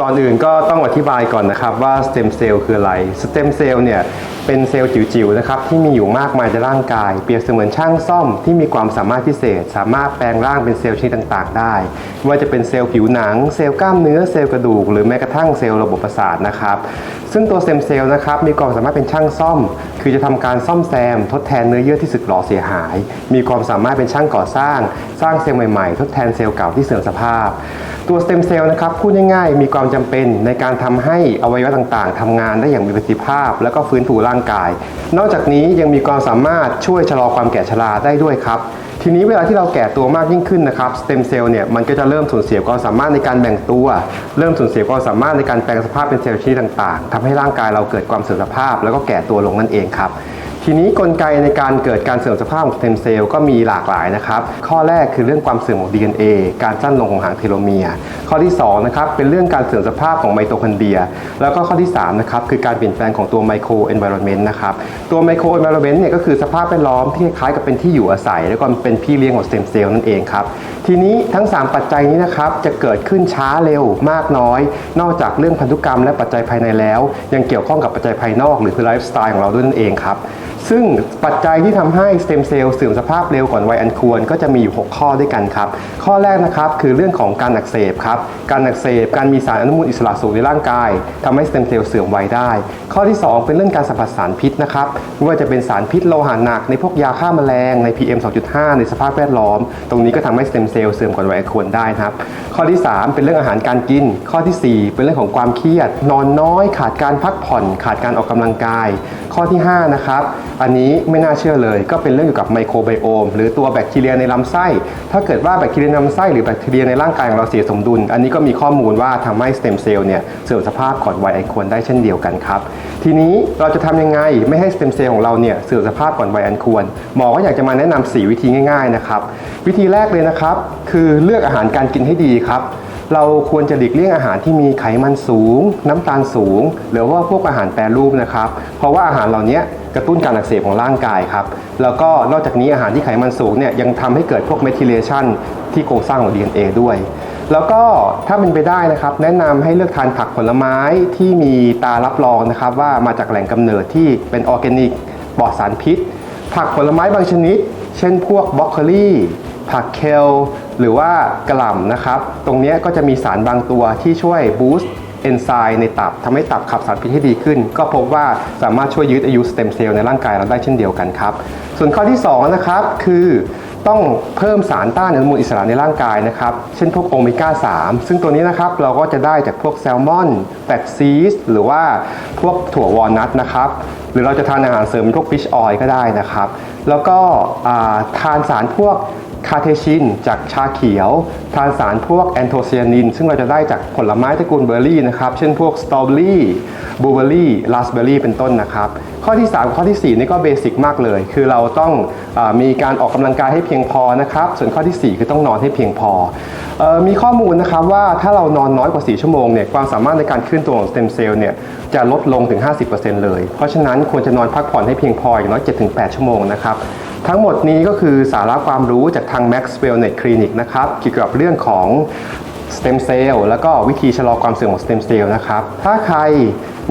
ก่อนอื่นก็ต้องอธิบายก่อนนะครับว่าสเต็มเซลล์คืออะไรสเต็มเซลล์เนี่ยเป็นเซลล์จิ๋วๆนะครับที่มีอยู่มากมายในร่างกาย เปรียบเสมือนช่างซ่อมที่มีความสามารถพิเศษ สามารถแปลงร่างเป็นเซลล์ชนิดต่างๆ ได้ไม่ว่าจะเป็นเซลล์ผิวหนัง เซลล์กล้ามเนื้อเซลล์กระดูก หรือแม้กระทั่งเซลล์ระบบประสาทนะครับซึ่งตัวสเต็มเซลล์นะครับมีความสามารถเป็นช่างซ่อม คือจะทำการซ่อมแซม ทดแทนเนื้อเยื่อที่สึกหรอเสียหาย มีความสามารถเป็นช่างก่อสร้าง สร้างเซลล์ใหม่ๆ ทดแทนเซลล์เก่าที่เสื่อมสภาพ ตัวสเต็มเซลล์นะครับพูดง่ายๆ มีความจำเป็นในการทำให้อวัยวะต่างๆทำงานได้อย่างมีประสิทธิภาพ แล้วก็ฟื้นฟูร่างกาย นอกจากนี้ยังมีความสามารถช่วยชะลอความแก่ชราได้ด้วยครับ ทีนี้เวลาที่เราแก่ตัวมากยิ่งขึ้นนะครับสเต็มเซลล์เนี่ยมันก็จะเริ่มสูญเสียความสามารถในการแบ่งตัว เริ่มสูญเสียความสามารถในการแปลงสภาพเป็นเซลล์ชนิดต่างๆทำให้ร่างกายเราเกิดความเสื่อมสภาพ แล้วก็แก่ตัวลงนั่นเองครับ ทีนี้กลไกในการเกิดการเสื่อมสภาพของสเต็มเซลล์ก็มีหลากหลายนะครับ ข้อแรกคือเรื่องความเสื่อมของ DNA การสั้นลงของหางเทโลเมียร์ข้อที่2นะครับเป็นเรื่องการเสื่อมสภาพของไมโตคอนเดรีย แล้วก็ข้อที่3นะครับคือการเปลี่ยนแปลงของตัวไมโครเอนไวรอนเมนต์นะครับตัวไมโครเอนไวรอนเมนต์เนี่ยก็คือสภาพแวดล้อมที่คล้ายกับเป็นที่อยู่อาศัย แล้วก็เป็นพี่เลี้ยงของสเต็มเซลล์นั่นเองครับทีนี้ทั้ง 3 ปัจจัยนี้นะครับจะเกิดขึ้นช้าเร็วมากน้อย นอกจากเรื่องพันธุกรรมและปัจจัยภายในแล้ว ยังเกี่ยวข้องกับปัจจัยภายนอกหรือคือไลฟ์สไตล์ของเราด้วยนั่นเองครับ ซึ่งปัจจัยที่ทำให้สเต็มเซลล์เสื่อมสภาพเร็วก่อนวัยอันควรก็จะมีอยู่ 6 ข้อด้วยกันครับ ข้อแรกนะครับคือเรื่องของการอักเสบครับ การอักเสบการมีสารอนุมูลอิสระสูงในร่างกายทำให้สเต็มเซลล์เสื่อมวัยได้ ข้อที่ 2 เป็นเรื่องการสัมผัสสารพิษนะครับไม่ว่าจะเป็นสารพิษโลหะหนักในพวกยาฆ่าแมลงใน PM 2.5 ในสภาพแวดล้อม ตรงนี้ก็ทำให้สเต็มเซลล์เสื่อมก่อนวัยอันควรได้นะครับ ข้อที่ 3 เป็นเรื่องอาหารการกิน ข้อทีสี่ 4 เป็นเรื่องของความเครียด นอนน้อย ขาดการพักผ่อน ขาดการออกกำลังกาย ข้อที่5นะครับอันนี้ไม่น่าเชื่อเลย ก็เป็นเรื่องเกี่ยวกับไมโครไบโอมหรือตัวแบคทีเรียในลำไส้ ถ้าเกิดว่าแบคทีเรียในลำไส้หรือแบคทีเรียในร่างกายของเราเสียสมดุล อันนี้ก็มีข้อมูลว่าทำให้สเต็มเซลล์เนี่ยเสื่อมสภาพก่อนวัยอันควรได้เช่นเดียวกันครับ ทีนี้เราจะทำยังไงไม่ให้สเต็มเซลล์ของเราเนี่ยเสื่อมสภาพก่อนวัยอันควร หมอก็อยากจะมาแนะนำ4วิธีง่าย ๆนะครับ วิธีแรกเลยนะครับ คือเลือกอาหารการกินให้ดีครับเราควรจะหลีกเลี่ยงอาหารที่มีไขมันสูง น้ำตาลสูง หรือว่าพวกอาหารแปรรูปนะครับ เพราะว่าอาหารเหล่านี้ กระตุ้นการอักเสบของร่างกายครับ แล้วก็นอกจากนี้อาหารที่ไขมันสูงเนี่ยยังทำให้เกิดพวกเมทิเลชันที่โครงสร้างของ DNA ด้วย แล้วก็ถ้าเป็นไปได้นะครับ แนะนำให้เลือกทานผักผลไม้ที่มีตารับรองนะครับว่ามาจากแหล่งกำเนิดที่เป็นออร์แกนิกปลอดสารพิษ ผักผลไม้บางชนิด เช่นพวกบรอกโคลีผักเคลหรือว่ากระหล่ำนะครับ ตรงนี้ก็จะมีสารบางตัวที่ช่วยบูสต์ เอนไซม์ในตับทำให้ตับขับสารพิษให้ดีขึ้น ก็พบว่าสามารถช่วยยืดอายุสเต็มเซลล์ในร่างกายเราได้เช่นเดียวกันครับ ส่วนข้อที่2นะครับคือต้องเพิ่มสารต้านอนุมูลอิสระในร่างกายนะครับ เช่นพวกโอเมก้า 3 ซึ่งตัวนี้นะครับเราก็จะได้จากพวกแซลมอนแฟกซีสหรือว่าพวกถั่ววอลนัทนะครับ หรือเราจะทานอาหารเสริมพวกฟิชออยล์ก็ได้นะครับ แล้วก็ทานสารพวก คาเทชินจากชาเขียว ทานสารพวกแอนโทไซยานิน ซึ่งเราจะได้จากผลไม้ตระกูลเบอร์รี่นะครับ เช่นพวกสตรอเบอรี่บลูเบอรี่ราสเบอรี่เป็นต้นนะครับ ข้อที่ 3 ข้อทีสี่ 4 นี่ก็เบสิกมากเลย คือเราต้องอมีการออกกำลังกายให้เพียงพอนะครับ ส่วนข้อทีสี่ 4 คือต้องนอนให้เพียงพอออมีข้อมูลนะครับว่าถ้าเรานอนน้อยกว่า 4 ชั่วโมงเนี่ยความสามารถในการเคลื่อนตัวของสเต็มเซลล์เนี่ยจะลดลงถึง 50%เลย เพราะฉะนั้นควรจะนอนพักผ่อนให้เพียงพออย่างน้อย 7-8 ชั่วโมงนะครับ ทั้งหมดนี้ก็คือสาระความรู้จากทาง Maxwell Net Clinic นะครับเกี่ยวกับเรื่องของสเต็มเซลล์แล้วก็วิธีชะลอความเสื่อมของสเต็มเซลล์นะครับ ถ้าใคร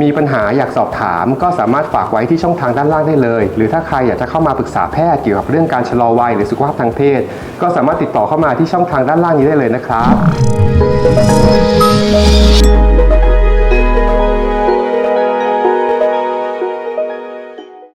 มีปัญหาอยากสอบถาม ก็สามารถฝากไว้ที่ช่องทางด้านล่างได้เลย หรือถ้าใครอยากจะเข้ามาปรึกษาแพทย์เกี่ยวกับเรื่องการชะลอวัยหรือสุขภาพทางเพศ ก็สามารถติดต่อเข้ามาที่ช่องทางด้านล่างนี้ได้เลยนะครับ